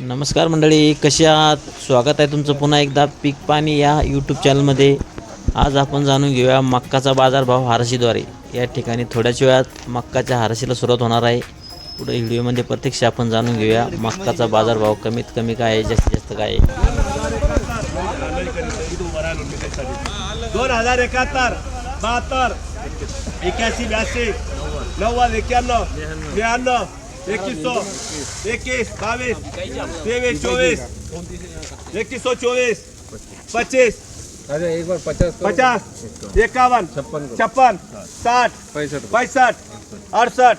नमस्कार मंडळी कशी आहात? स्वागत आहे तुमचं पुन्हा एकदा पीक पाणी या यूट्यूब चॅनलमध्ये आज आपण जाणून घेऊया मक्काचा बाजारभाव हारशीद्वारे. या ठिकाणी थोड्याच वेळात मक्काच्या हारशीला सुरुवात होणार आहे. पुढे व्हिडिओमध्ये प्रत्यक्ष आपण जाणून घेऊया मक्काचा बाजारभाव कमीत कमी काय आहे जास्तीत जास्त काय आहे. दोन हजार एकाहत्तर बहात्तर एक्याऐंशी ब्याऐंशी नव्वद एक्क्याण्णव ब्याण्णव एकवीस सौ एकवीस बावीस तेवीस चोवीस एकवीस सौ चोवीस पच्चीस अरे एक बार पचास. पचास एकावन्न छप्पन. छप्पन साठ पैसठ पैसठ अडसठ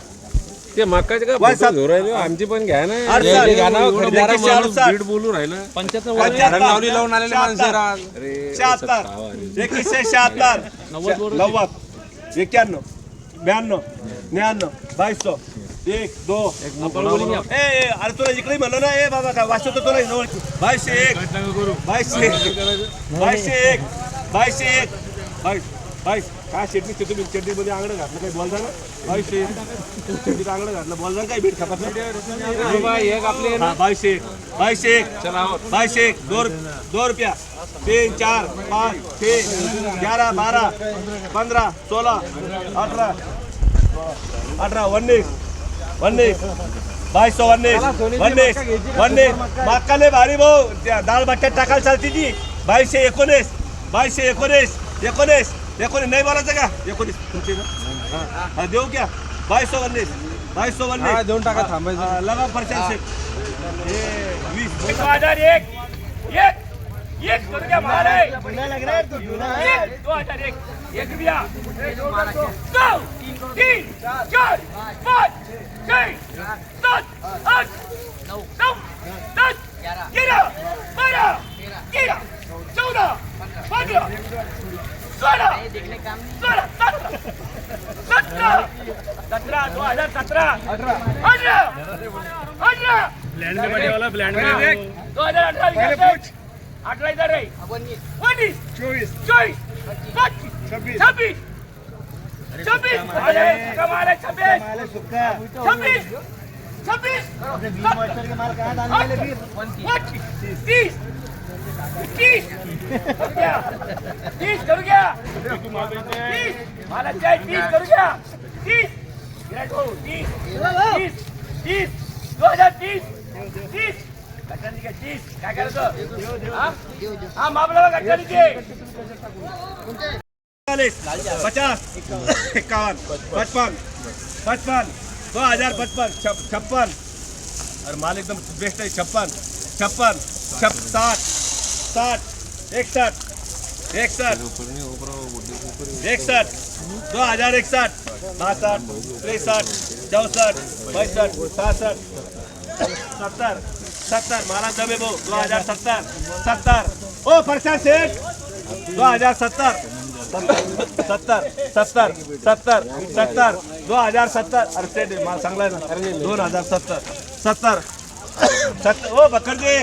ते मकाचे का. घेऊन राहिले? आमची पण घ्या ना. हे गाणं खरेदीदार माणूस बोलू राहिलं. पंच्याहत्तर. लावली लावून आलेले माणसं शहात्तर. राज. अरे, शहात्तर. एकवीसशे शहात्तर नव्वद. एक्क्याण्णव ब्याण्णव. त्र्याण्णव बावीसशो. एक दो. ए ए, अरे तुला इकडे म्हणलं ना ए बाबा का वाचतो तुला जवळ. बावीसशे एक. बावीसशे एक. बावीसशे एक. बावीसशे एक. बावीस बावीस काय चटणी ते तुम्ही चटणीमध्ये आंगडं घातलं काही बोलता ना? एक. चटणीत आंगडं घातलं. बोलता काय बीट खातात एक आपले हा, बावीसशे एक. बावीसशे एक. बाईसशे एक. दो रुप- दो रुपया. तीन चार पाँच छः ग्यारह बारह पंद्रह सोलह अठारह अठारह उन्नीस. उन्नीस बाईस सौ उन्नीस उन्नीस उन्नीस मक्काले भारी भाऊ. त्या डाळ बट्ट्यात टाकायला चालती ती. बाईसशे एकोणीस. बाईसशे एकोणीस. एकोणीस. एकोणीस. नाही बोलायचं का? एकोणीस. तुमचे? हा, हा, देऊ क्या? बाईस सौ उन्नीस बाईस सौ हा, देऊन टाका, थांबायचं. हा, लगा परचान से हे, वीस. एक हजार एक. एक. एक करू द्या मला एक दो हजार एक. एक रुपया. दो तीन चार पाच. छह सात आठ नऊ दस ग्यारह बारह तेरह चौदह पंद्रह सोलह सोलह सत्रह सत्रह सत्रह दो हजार सत्रह अठारह अठारह दो हजार अठरा अठरा हजार रे उन्नीस चोवीस चोवीस पच्चीस छब्बीस छब्बीस छब्बीस! कमाल छब्बीस! छब्बीस! तीस तीस करू गया तीस! करू गया तीस! मला चाय तीस करू गया तीस! विराट भाऊ तीस! तीस! तीस! दो हजार तीस! तीस! तीस? काय करायचं हा? मामला चालीस पचास, इक्यावन, पचपन पचपन, दो हज़ार पचपन छप्पन। अरे माल एकदम बेस्ट है, छप्पन छप्पन, छप, साठ साठ, इकसठ इकसठ इकसठ, दो हज़ार इकसठ, बासठ, तिरसठ, चौसठ, पैंसठ, सड़सठ, सत्तर सत्तर, मारा दबे वो, दो हज़ार सत्तर सत्तर। ओ प्रशांत सेठ दो हज़ार सत्तर। सत्तर सत्तर सत्तर सत्तर दो हजार सत्तर. अरे सेठ मला चांगला आहे ना. दोन हजार सत्तर. सत्तर. सत्तर ओ दे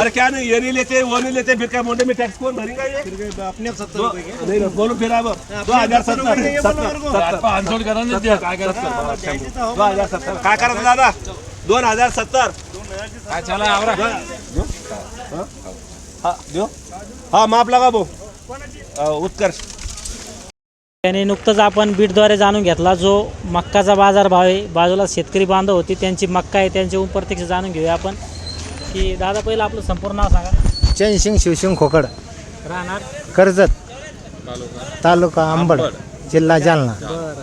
अरे क्या नहीं ये नहीं लेते वो नहीं लेते फिर क्या मोटे में टैक्स कौन भरेगा ये? अपने सत्तर नहीं नहीं बोलो फिर अब दो हजार सत्तर सत्तर सत्तर। दो हजार सत्तर। काय करायचं दादा? दोन हजार सत्तर। काय चला आवरा हा देऊ हा माप लगा भाऊ उत्कर्ष. त्याने नुकतंच आपण बीटद्वारे जाणून घेतला जो मक्काचा बाजारभाव आहे. बाजूला शेतकरी बांधव होते त्यांची मक्का आहे त्यांच्याहून प्रत्यक्ष जाणून घेऊया आपण. की दादा पहिलं आपलं संपूर्ण नाव सांगा. चैनसिंग शिवसिंग खोकड. राहणार? कर्जत. तालुका अंबड जिल्हा जालना. बरं.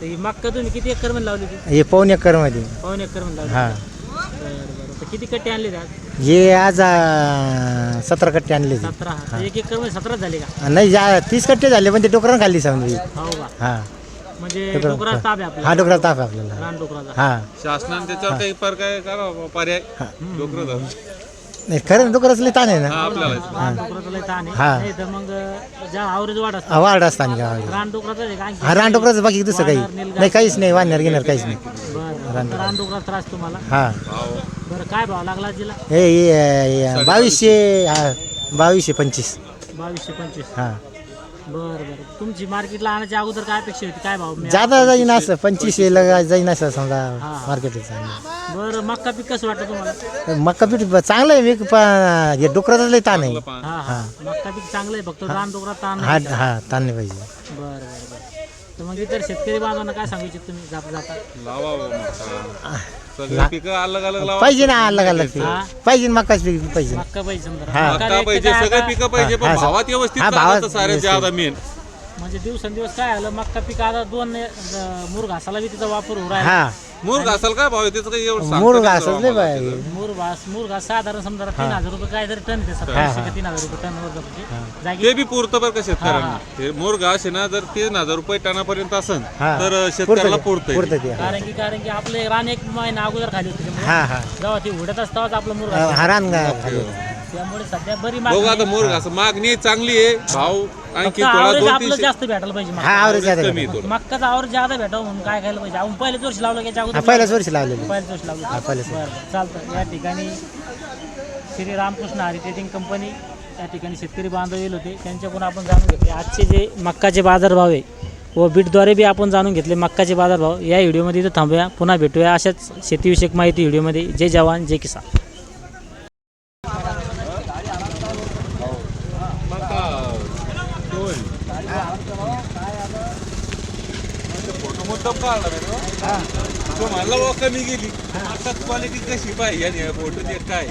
तर ही मक्का तुम्ही किती एकरमध्ये लावली हे पाऊन एकरमध्ये पाऊन एकरमध्ये लावली. हा. बरं बरं. तर किती कट्टे आणले त्यात हे आज सतरा कट्टे आणले. सतरा. तर एक एकरमध्ये सतरा झाले का? नाही जा तीस कट्टे झाले पण ते डोकरानं खाल्ली समजी हो का? हा. म्हणजे डोकरा डोकरा ताप आहे हा डोकरा ताप आहे आपल्याला. रान डोकराचा. हा. शासनाने त्याच्यावर काही पर्याय करा पर्याय. डोकरं धरून. नाही खरं डोकराच लय ताण आहे ना. आपल्याला रान डोकराचा लय ताण हा. आहे नाही तर मग ज्या आवरेज वाढ हा, गावाला डोकराचा आहे का? आणखी? हा रान डोकराचं बाकी दुसरं काही. नाही काहीच नाही वानर घेणार काहीच नाही. बरं डोकराचा. त्रास तुम्हाला? हा. बरं काय भाव लागला जिला हे हे, हे, बावीसशे हा, बावीसशे पंचवीस. बावीसशे पंचवीस. हा. बरं बरं. तुमची मार्केटला आणायच्या अगोदर काय अपेक्षा होती? काय भाव मिळाला? जादा जाईन असं. पंचवीसशे लगा जाईन असं समजा हा. मार्केटला बरं मक्का पीक कसं वाटतं तुम्हाला? मक्का पीठ चांगलं आहे मी पण हे डुकराचं लय ताण आहे. हा हा. मक्का पीक चांगलं आहे फक्त रान डोकरात ताण हा नाही. हा ताण नाही पाहिजे. बरं बरं बरं. तर मग इतर शेतकरी बांधवांना काय सांगू इच्छित तुम्ही जाता जाता लावा बाबा मका. सगळे पिकं अलग अलग लावा पाहिजे ना अलग अलग पीक हा. पाहिजे ना मक्काच पीक पाहिजे मक्का पाहिजे समजा हा. मका पाहिजे सगळे? पिकं पाहिजे हा, पण हा, भावात व्यवस्थित हा, भावात सारे ज्यादा मेन म्हणजे दिवसेंदिवस काय आलं? मक्का पीक आता दोन अं, मूर घासाला बी तिचा वापर होऊ राहिला. हा. मूर घासाल काय भाव आहे? त्याचं काही एवढं सांगता मूळ नाही घासच त्याचं. मूर घास मूर घास साधारण समजा तीन हजार रुपये काय तरी टन ते सत्तावीसशे का तीन हजार रुपये टन वर जाते जागी ते बी पुरतं बरं का हा, शेतकऱ्यांना. हे. मोर घास आहे ना जर तीन हजार रुपये टनापर्यंत असन हा. तर शेतकऱ्याला पुरतं ते. कारण की कारण की आपले रान एक महिना अगोदर खाली होते हा हा. जेव्हा ती उडत असताच आपलं मूर हा, हरान खाली त्यामुळे सध्या बरी बघू मागणी आता मोर घास मागणी चांगली आहे. भाव आणखी थोडा आवरेज दोन आपलं तीनशे. जास्त भेटायला पाहिजे हा मक्का. आवरेज जादा कमी का? आहे थोडं. मक्काचा आवरेज जादा भेटावं म्हणून काय खायला पाहिजे? आपण पहिल्याच वर्षी लावलं की हा अगोदर पहिल्याच वर्षी लावलेली पहिल्याच वर्षी लावलं. हा पहिल्याच बरं चालतं या ठिकाणी श्री रामकृष्ण हरी ट्रेडिंग कंपनी या ठिकाणी शेतकरी बांधव येईल होते. त्यांच्याकडून आपण जाणून घेतले. आजचे जे मक्काचे बाजारभाव आहे व बीटद्वारे बी आपण जाणून घेतले मक्काचे बाजारभाव या व्हिडिओमध्ये इथं थांबूया. पुन्हा भेटूया. अशाच शेतीविषयक माहिती व्हिडिओमध्ये जय जवान जय किसान फोटो मुद्दाम काढला ना तो. म्हणला बुवा कमी गेली. आता क्वालिटी कशी पाहिजे आणि फोटो ते काय?